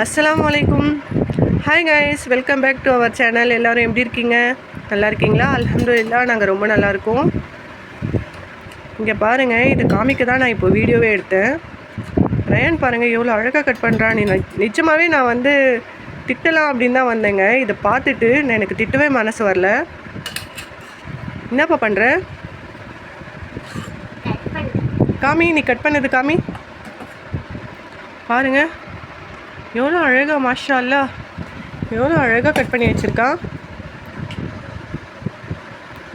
அஸ்லாம் வலைக்கும் hi guys welcome back to our channel எல்லோரும் எப்படி இருக்கீங்க? நல்லா இருக்கீங்களா? அல்ஹம்துலில்லாஹ் நாங்கள் ரொம்ப நல்லாயிருக்கோம் இங்கே பாருங்கள் இது காமிக்க தான் நான் இப்போ வீடியோவே எடுத்தேன். ரயன் பாருங்கள் எவ்வளோ அழகாக கட் பண்ணுறான் நீ நிச்சயமாகவே நான் வந்து திட்டலாம் அப்படின்னு தான் வந்தேங்க. இதை பார்த்துட்டு நான் எனக்கு திட்டவே மனசு வரல. என்னப்பா பண்ணுற காமி நீ கட் பண்ணது காமி. பாருங்கள் எவ்வளோ அழகாக மாஷா அல்லா எவ்வளோ அழகாக கட் பண்ணி வச்சுருக்கான்.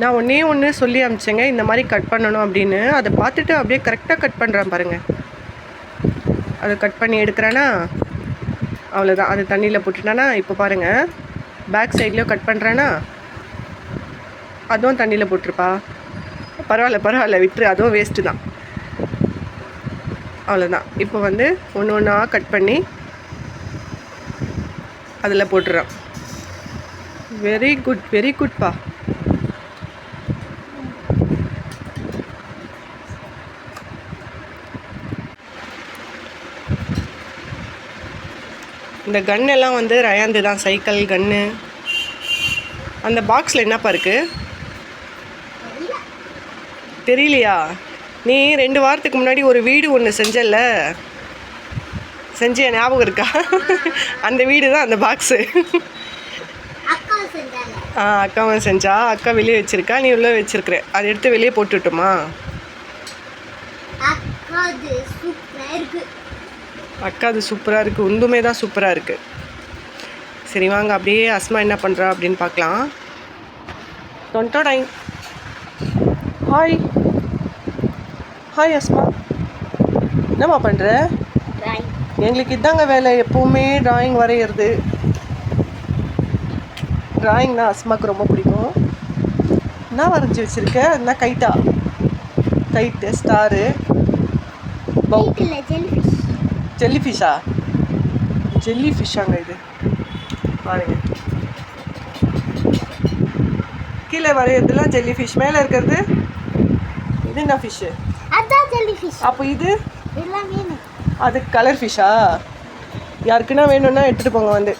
நான் ஒன்றே ஒன்று சொல்லி அமிச்சேங்க இந்த மாதிரி கட் பண்ணணும் அப்படின்னு. அதை பார்த்துட்டு அப்படியே கரெக்டாக கட் பண்ணுறான் பாருங்கள் அதை கட் பண்ணி எடுக்கிறேன்னா அவ்வளோதான் அது தண்ணியில் போட்டுட்டானா? இப்போ பாருங்கள் பேக் சைட்லேயும் கட் பண்ணுறேன்னா அதுவும் தண்ணியில் போட்டிருப்பா. பரவாயில்ல பரவாயில்ல விட்டுரு. அதுவும் வேஸ்ட்டு தான். அவ்வளோதான் இப்போ வந்து ஒன்று ஒன்றா கட் பண்ணி அதில் போட்டுறோம். வெரி குட் வெரி குட்ப்பா இந்த கன் எல்லாம் வந்து ரயாந்து தான் சைக்கிள் கன்னு அந்த பாக்ஸில் என்னப்பா இருக்குது தெரியலையா? நீ ரெண்டு வாரத்துக்கு முன்னாடி ஒரு வீடு ஒன்று செஞ்சல்ல? செஞ்சிய ஞாபகம் இருக்கா? அந்த வீடு தான் அந்த பாக்ஸு ஆ அக்காவும் செஞ்சா? அக்கா வெளியே வச்சிருக்கா? நீ உள்ளே வச்சிருக்கிற. அதை எடுத்து வெளியே போட்டுட்டுமா அக்கா அது சூப்பராக இருக்குது உந்துமே தான் சூப்பராக இருக்குது சரி வாங்க. அப்படியே அஸ்மா என்ன பண்ணுறா அப்படின்னு பார்க்கலாம். டொன்டோடைன் ஹாய் ஹாய் அஸ்மா. என்னம்மா பண்ணுற எங்களுக்கு இதாங்க வேலை. எப்பவுமே டிராயிங் வரைகிறது டிராயிங் தான் அஸ்மாக்கு ரொம்ப பிடிக்கும். என்ன வரைஞ்சி வச்சுருக்க? என்ன கைட்டா? கைட்டு ஸ்டாரு ஜெல்ஃபிஷ் ஜெல்லி ஃபிஷ்ஷா ஜெல்லி ஃபிஷ்ஷாங்க இது. பாருங்க. கீழே வரைகிறதுலாம் ஜெல்லி ஃபிஷ் மேலே இருக்கிறது? இது என்ன ஃபிஷ்ஷு அப்போ இது? அது கலர் ஃபிஷ்ஷா யாருக்குன்னா வேணும்னா எடுத்துகிட்டு போங்க வந்து.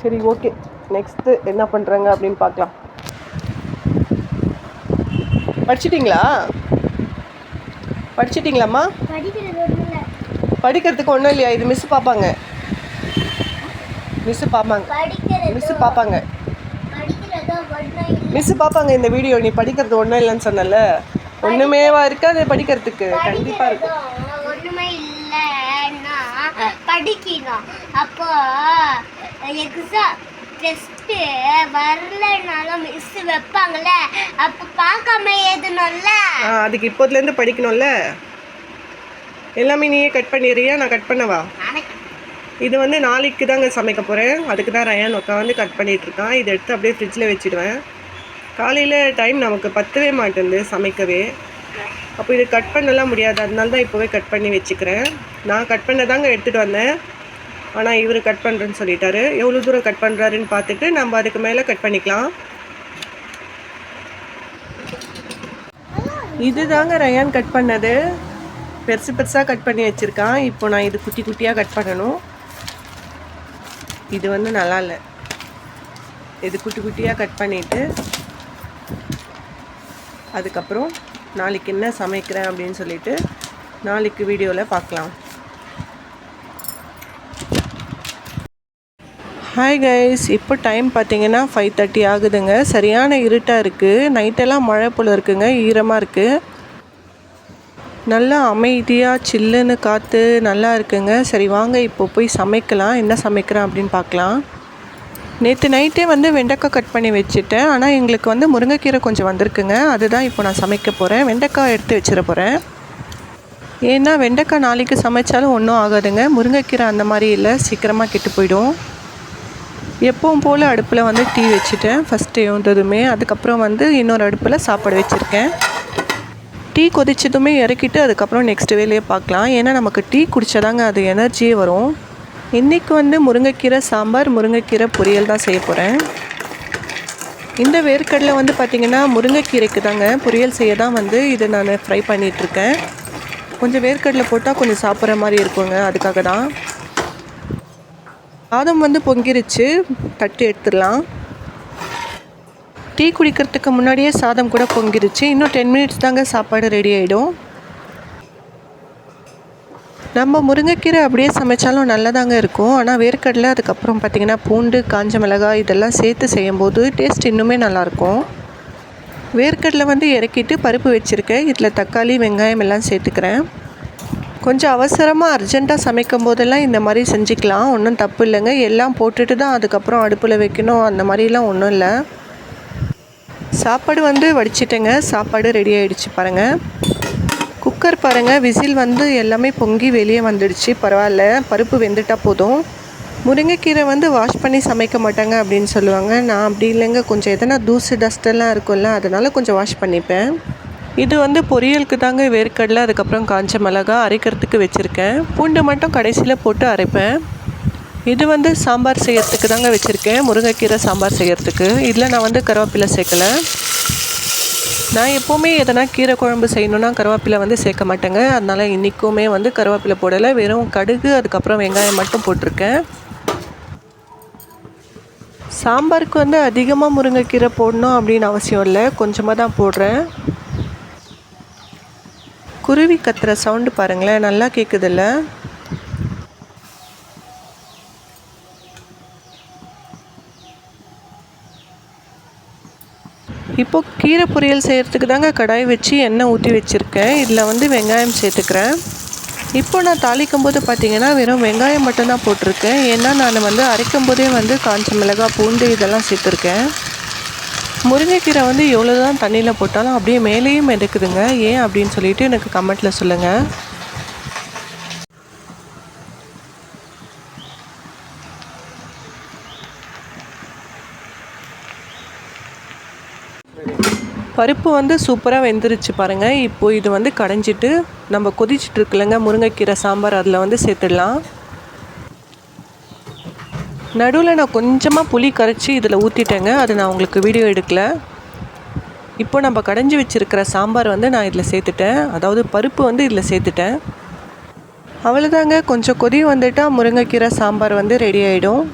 சரி ஓகே நெக்ஸ்ட்டு என்ன பண்ணுறாங்க அப்படின்னு பார்க்கலாம். படிச்சிட்டிங்களா? படிச்சிட்டிங்களாம்மா? படிக்கிறதுக்கு ஒன்றும் இல்லையா? இது மிஸ் பார்ப்பாங்க. மிஸ் பார்ப்பாங்க. மிஸ் பார்ப்பாங்க. மிஸ் பார்ப்பாங்க இந்த வீடியோ நீ படிக்கிறது ஒன்றும் இல்லைன்னு சொன்னல ஒன்றுமேவா இருக்காது படிக்கிறதுக்கு. கண்டிப்பாக இருக்கு. படிக்கிறதோ ஒன்றுமே இல்லைன்னா படிக்கணும். அப்போ எக்ஸாம் டெஸ்ட்டு வரலைனாலும் மிஸ் வைப்பாங்கல்ல? அப்போ பார்க்காம எழுதணும்ல? அதுக்கு இப்போதுலேருந்து படிக்கணும்ல? எல்லாமே நீயே கட் பண்ணிடுறியா? நான் கட் பண்ணவா? இது வந்து நாளைக்கு தாங்க சமைக்க போகிறேன் அதுக்கு தான் ரயான் உட்காந்து கட் பண்ணிட்டு இருக்கான். இதை எடுத்து அப்படியே ஃப்ரிட்ஜில் வச்சிடுவேன். காலையில் டைம் நமக்கு பத்தவே மாட்டேங்குது சமைக்கவே. அப்போ இது கட் பண்ணலாம் முடியாது. அதனால தான் இப்போவே கட் பண்ணி வச்சுக்கிறேன். நான் கட் பண்ண தாங்க எடுத்துகிட்டு வந்தேன். ஆனால் இவர் கட் பண்ணுறேன்னு சொல்லிட்டாரு. எவ்வளோ தூரம் கட் பண்ணுறாருன்னு பார்த்துட்டு நம்ம அதுக்கு மேலே கட் பண்ணிக்கலாம். இது தாங்க ரயான் கட் பண்ணது. பெருசு பெருசாக கட் பண்ணி வச்சுருக்கான். இப்போ நான் இது குட்டி குட்டியாக கட் பண்ணணும். இது வந்து நல்லா இல்லை. இது குட்டி குட்டியாக கட் பண்ணிவிட்டு அதுக்கப்புறம் நாளைக்கு என்ன சமைக்கிறேன் அப்படின்னு சொல்லிட்டு நாளைக்கு வீடியோவில் பார்க்கலாம். ஹாய் கைஸ் இப்போ டைம் பார்த்தீங்கன்னா ஃபைவ் தேர்ட்டி ஆகுதுங்க. சரியான இருட்டாக இருக்குது நைட்டெல்லாம் மழை போல் இருக்குங்க. ஈரமாக இருக்குது நல்லா அமைதியாக சில்லுன்னு காற்று நல்லா இருக்குங்க. சரி வாங்க இப்போ போய் சமைக்கலாம். என்ன சமைக்கிறேன் அப்படின்னு பார்க்கலாம். நேற்று நைட்டே வந்து வெண்டைக்காய் கட் பண்ணி வச்சுட்டேன். ஆனால் எங்களுக்கு வந்து முருங்கைக்கீரை கொஞ்சம் வந்திருக்குங்க. அதுதான் இப்போ நான் சமைக்க போகிறேன் வெண்டைக்காய் எடுத்து வச்சிட போகிறேன் ஏன்னா வெண்டைக்காய் நாளைக்கு சமைச்சாலும் ஒன்றும் ஆகாதுங்க. முருங்கைக்கீரை அந்த மாதிரி இல்லை. சீக்கிரமாக கெட்டு போயிடும். எப்பவும் போல் அடுப்பில் வந்து டீ வச்சுட்டேன். ஃபஸ்ட்டு எழுந்ததுமே அதுக்கப்புறம் வந்து இன்னொரு அடுப்பில் சாப்பாடு வச்சுருக்கேன். டீ கொதிச்சதுமே இறக்கிட்டு அதுக்கப்புறம் நெக்ஸ்ட் வேலையை பார்க்கலாம். ஏன்னா நமக்கு டீ குடித்தாதாங்க அது எனர்ஜியே வரும். இன்றைக்கி வந்து முருங்கைக்கீரை சாம்பார் முருங்கைக்கீரை பொரியல் தான் செய்ய போகிறேன் இந்த வேர்க்கடலை வந்து பார்த்திங்கன்னா முருங்கைக்கீரைக்கு தாங்க. பொரியல் செய்ய தான் வந்து இதை நான் ஃப்ரை பண்ணிகிட்ருக்கேன் கொஞ்சம் வேர்க்கடலை போட்டால் கொஞ்சம் சாப்பிட்ற மாதிரி இருக்குங்க அதுக்காக தான். சாதம் வந்து பொங்கிருச்சு தட்டு எடுத்துடலாம். டீ குடிக்கிறதுக்கு முன்னாடியே சாதம் கூட பொங்கிருச்சு. இன்னும் டென் மினிட்ஸ் தாங்க சாப்பாடு ரெடி ஆகிடும் நம்ம முருங்கைக்கீரை அப்படியே சமைச்சாலும் நல்லதாங்க இருக்கும். ஆனால் வேர்க்கடலை அதுக்கப்புறம் பார்த்திங்கன்னா பூண்டு காஞ்ச மிளகாய் இதெல்லாம் சேர்த்து செய்யும்போது டேஸ்ட் இன்னுமே நல்லாயிருக்கும். வேர்க்கடலை வந்து இறக்கிட்டு பருப்பு வச்சுருக்கேன். இதில் தக்காளி வெங்காயம் எல்லாம் சேர்த்துக்கிறேன். கொஞ்சம் அவசரமாக அர்ஜெண்ட்டாக சமைக்கும் போதெல்லாம் இந்த மாதிரி செஞ்சுக்கலாம். ஒன்றும் தப்பு இல்லைங்க. எல்லாம் போட்டுட்டு தான் அதுக்கப்புறம் அடுப்பில் வைக்கணும். அந்த மாதிரிலாம் ஒன்றும் இல்லை. சாப்பாடு வந்து வடிச்சிட்டேங்க. சாப்பாடு ரெடி ஆகிடுச்சு பாருங்கள் குக்கர் பாருங்கள் விசில் வந்து எல்லாமே பொங்கி வெளியே வந்துடுச்சு. பரவாயில்ல பருப்பு வெந்துட்டால் போதும். முருங்கைக்கீரை வந்து வாஷ் பண்ணி சமைக்க மாட்டாங்க அப்படின்னு சொல்லுவாங்க. நான் அப்படி இல்லைங்க. கொஞ்சம் எதனா தூசு டஸ்டெல்லாம் இருக்கும்ல அதனால் கொஞ்சம் வாஷ் பண்ணிப்பேன். இது வந்து பொரியலுக்கு தாங்க வேர்க்கடலை அதுக்கப்புறம் காஞ்ச மிளகா அரைக்கிறதுக்கு வச்சுருக்கேன். பூண்டு மட்டும் கடைசியில் போட்டு அரைப்பேன். இது வந்து சாம்பார் செய்யறதுக்கு தாங்க வச்சுருக்கேன். முருங்கைக்கீரை சாம்பார் செய்யறதுக்கு. இதில் நான் வந்து கருவேப்பிலை சேர்க்கலை. நான் எப்போவுமே எதனா கீரை குழம்பு செய்யணுன்னா கருவேப்பிலை வந்து சேர்க்க மாட்டேங்க. அதனால் இன்றைக்குமே வந்து கருவேப்பிலை போடலை. வெறும் கடுகு அதுக்கப்புறம் வெங்காயம் மட்டும் போட்டிருக்கேன். சாம்பாருக்கு வந்து அதிகமாக முருங்கைக்கீரை போடணும் அப்படின்னு அவசியம் இல்லை. கொஞ்சமாக தான் போடுறேன். குருவி கத்துற சவுண்டு பாருங்களேன். நல்லா கேட்குதுல்ல இப்போ கீரை பொரியல் செய்கிறதுக்கு தாங்க கடாய் வச்சு எண்ணெய் ஊற்றி வச்சுருக்கேன். இதில் வந்து வெங்காயம் சேர்த்துக்கிறேன். இப்போ நான் தாளிக்கும் போது பார்த்திங்கன்னா வெறும் வெங்காயம் மட்டும்தான் போட்டிருக்கேன். ஏன்னா நான் வந்து அரைக்கும் போதே வந்து காஞ்ச மிளகாய் பூண்டு இதெல்லாம் சேர்த்துருக்கேன். முருங்கைக்கீரை வந்து எவ்வளோ தான் தண்ணியில் போட்டாலும் அப்படியே மேலேயும் எடுக்குதுங்க ஏன் அப்படின்னு சொல்லிட்டு எனக்கு கமெண்ட்டில் சொல்லுங்கள் பருப்பு வந்து சூப்பராக வெந்துருச்சு பாருங்கள் இப்போ இது வந்து கடைஞ்சிட்டு நம்ம கொதிச்சிட்டு இருக்குல்லங்க. முருங்கைக்கீரை சாம்பார் அதில் வந்து சேர்த்துடலாம். நடுவில் நான் கொஞ்சமாக புளி கரைச்சி இதில் ஊற்றிட்டேங்க அது நான் உங்களுக்கு வீடியோ எடுக்கலை. இப்போ நம்ம கடைஞ்சி வச்சுருக்கிற சாம்பார் வந்து நான் இதில் சேர்த்துட்டேன். அதாவது பருப்பு வந்து இதில் சேர்த்துட்டேன். அவ்வளோதாங்க கொஞ்சம் கொதி வந்துட்டால் முருங்கைக்கீரை சாம்பார் வந்து ரெடி ஆகிடும்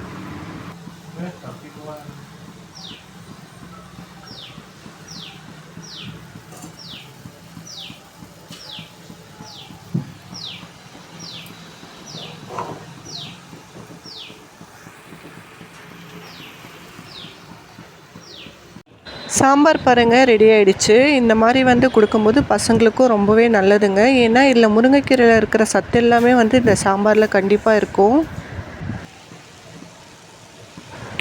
சாம்பார் பாருங்கள் ரெடி ஆகிடுச்சு இந்த மாதிரி வந்து கொடுக்கும்போது பசங்களுக்கும் ரொம்பவே நல்லதுங்க. ஏன்னா இதில் முருங்கைக்கீரையில் இருக்கிற சத்து எல்லாமே வந்து இந்த சாம்பாரில் கண்டிப்பாக இருக்கும்.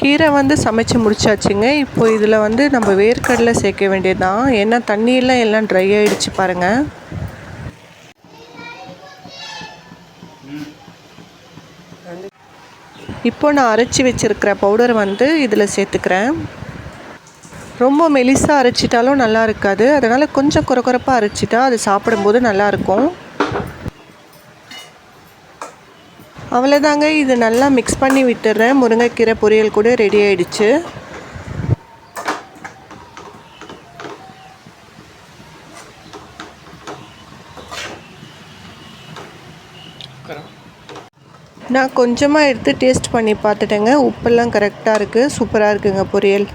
கீரை வந்து சமைச்சு முடிச்சாச்சுங்க. இப்போ இதில் வந்து நம்ம வேர்க்கடலை சேர்க்க வேண்டியதுதான். ஏன்னா தண்ணியெல்லாம் எல்லாம் ட்ரை ஆகிடுச்சு பாருங்கள் இப்போ நான் அரைச்சி வச்சுருக்கிற பவுடர் வந்து இதில் சேர்த்துக்கிறேன். ரொம்ப மெலிசாக அரைச்சிட்டாலும் நல்லா இருக்காது. அதனால் கொஞ்சம் குறக்குறப்பாக அரைச்சிட்டா அது சாப்பிடும்போது நல்லாயிருக்கும் அவ்வளோதாங்க இது நல்லா மிக்ஸ் பண்ணி விட்டுறேன். முருங்கைக்கீரை பொரியல் கூட ரெடி ஆயிடுச்சு. நான் கொஞ்சமாக எடுத்து டேஸ்ட் பண்ணி பார்த்துட்டேங்க. உப்பெல்லாம் கரெக்டாக இருக்குது சூப்பராக இருக்குங்க பொரியல்.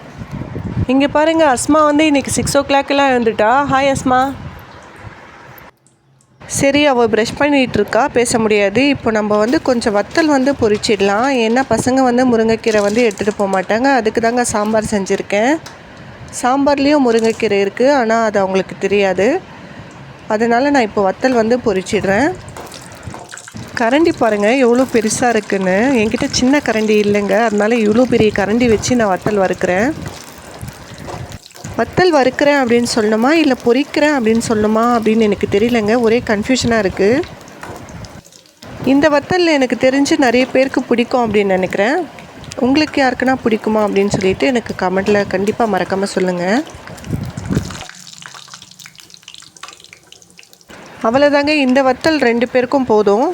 இங்கே பாருங்கள் அஸ்மா வந்து இன்றைக்கி சிக்ஸ் ஓ கிளாக்கெல்லாம் எழுந்துட்டா. ஹாய் அஸ்மா. சரி அவள் ப்ரஷ் பண்ணிகிட்டு இருக்கா பேச முடியாது. இப்போ நம்ம வந்து கொஞ்சம் வத்தல் வந்து பொரிச்சிடலாம். ஏன்னா பசங்க வந்து முருங்கைக்கீரை வந்து எடுத்துகிட்டு போக மாட்டாங்க. அதுக்கு தாங்க சாம்பார் செஞ்சுருக்கேன். சாம்பார்லேயும் முருங்கைக்கீரை இருக்குது ஆனால் அது அவங்களுக்கு தெரியாது. அதனால் நான் இப்போ வத்தல் வந்து பொரிச்சிடுறேன். கரண்டி பாருங்கள் எவ்வளோ பெருசாக இருக்குன்னு. என்கிட்ட சின்ன கரண்டி இல்லைங்க. அதனால இவ்வளோ பெரிய கரண்டி வச்சு நான் வத்தல் வறுக்கிறேன். வத்தல் வறுக்கிறேன் அப்படின்னு சொல்லணுமா? இல்லை பொறிக்கிறேன் அப்படின்னு சொல்லணுமா? அப்படின்னு எனக்கு தெரியலங்க. ஒரே கன்ஃபியூஷனாக இருக்குது இந்த வத்தல் எனக்கு தெரிஞ்சு நிறைய பேருக்கு பிடிக்கும் அப்படின்னு நினைக்கிறேன். உங்களுக்கு யாருக்குன்னா பிடிக்குமா அப்படின்னு சொல்லிட்டு எனக்கு கமெண்ட்டில் கண்டிப்பாக மறக்காமல் சொல்லுங்கள் அவ்வளோதாங்க இந்த வத்தல் ரெண்டு பேருக்கும் போதும்.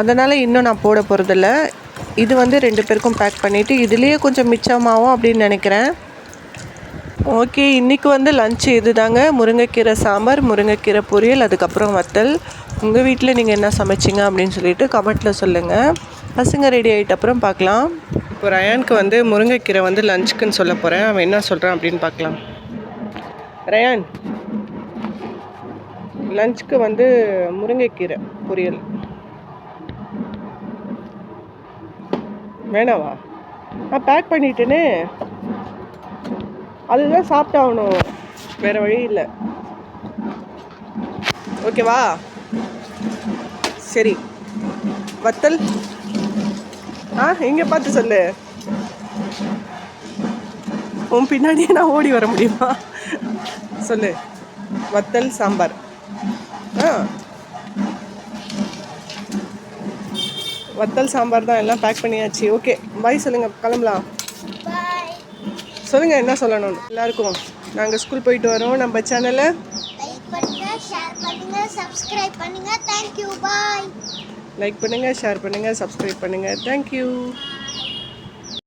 அதனால் இன்னும் நான் போட போகிறதில்ல இது வந்து ரெண்டு பேருக்கும் பேக் பண்ணிவிட்டு இதுலேயே கொஞ்சம் மிச்சமாகும் அப்படின்னு நினைக்கிறேன். ஓகே இன்றைக்கி வந்து லஞ்சு இது தாங்க முருங்கைக்கீரை சாம்பார் முருங்கைக்கீரை பொரியல் அதுக்கப்புறம் வத்தல். உங்கள் வீட்டில் நீங்கள் என்ன சமைச்சிங்க அப்படின்னு சொல்லிட்டு கமெண்ட்டில் சொல்லுங்கள் பசங்க ரெடி ஆகிட்ட அப்புறம் பார்க்கலாம். இப்போ ரயானுக்கு வந்து முருங்கைக்கீரை வந்து லஞ்சுக்குன்னு சொல்ல போகிறேன் அவன் என்ன சொல்கிறான் அப்படின்னு பார்க்கலாம். ரயான் லஞ்சுக்கு வந்து முருங்கைக்கீரை பொரியல். வேணாவா? நான் பேக் பண்ணிட்டேனே. அதுதான் சாப்பிட்டாகணும். வேறு வழி இல்லை. ஓகேவா சரி. வத்தல்? ஆ எங்கே பார்த்து சொல்லு? உன் பின்னாடியே நான் ஓடி வர முடியுமா? சொல்லு. வத்தல் சாம்பார். ஆ. வத்தல் சாம்பார் தான் எல்லாம் பேக் பண்ணியாச்சு. ஓகே பாய் சொல்லுங்கள் கிளம்பலாம். சொல்லுங்கள் என்ன சொல்லணும் எல்லாருக்கும். நாங்கள் ஸ்கூல் போயிட்டு வரோம். நம்ம சேனலை லைக் பண்ணுங்க ஷேர் பண்ணுங்க சப்ஸ்கிரைப் பண்ணுங்க. தேங்க்யூ பாய் லைக் பண்ணுங்கள் ஷேர் பண்ணுங்கள் சப்ஸ்கிரைப் பண்ணுங்கள் தேங்க்யூ